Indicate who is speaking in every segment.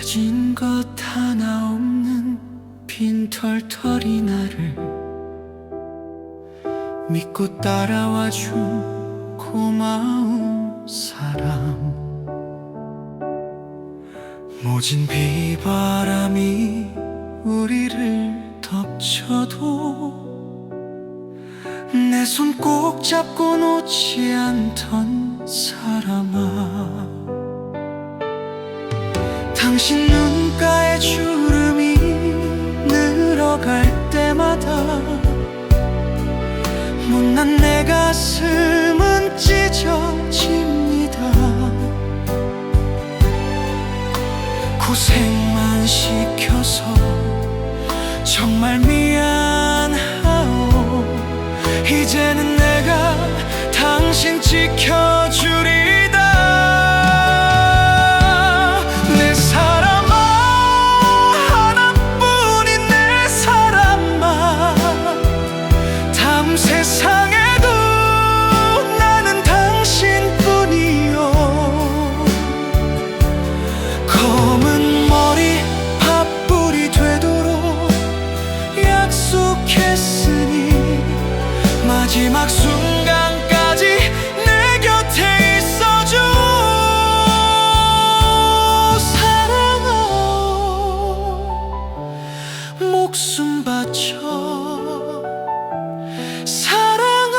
Speaker 1: 가진 것 하나 없는 빈털터리 나를 믿고 따라와 준 고마운 사람. 모진 비바람이 우리를 덮쳐도 내 손 꼭 잡고 놓지 않던 사람아 당신 눈가에 주름이 늘어갈 때마다 못난 내 가슴은 찢어집니다. 고생만 시켜서 정말 미안하오. 이제는 내가 당신 지켜 목숨 바쳐 사랑아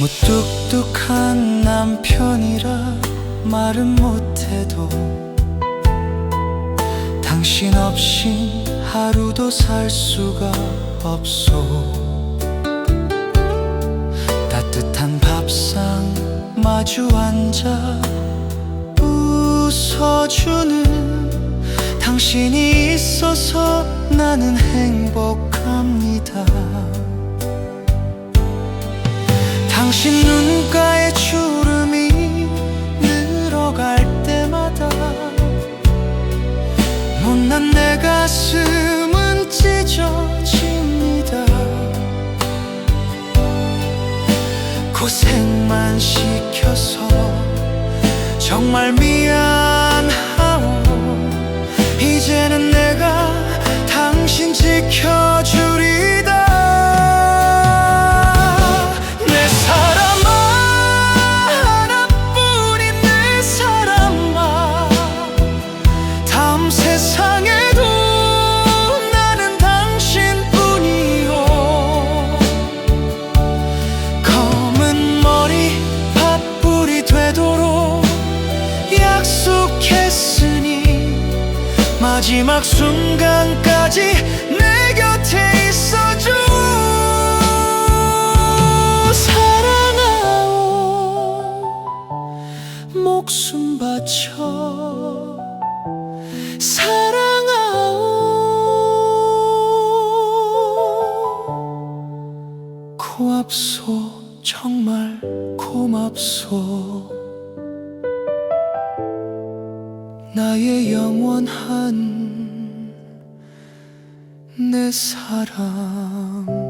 Speaker 1: 무뚝뚝한 남편이라 말은 못해도 당신 없인 하루도 살 수가 없소 마주 앉아 웃어주는 당신이 있어서 나는 행복합니다. 당신 눈가에 주름이 늘어갈 때마다 못난 내 가슴 고생만 시켜서 정말 미안 마지막 순간까지 내 곁에 있어줘. 사랑하오. 목숨 바쳐. 사랑하오. 고맙소. 정말 고맙소 나의 영원한 내 사랑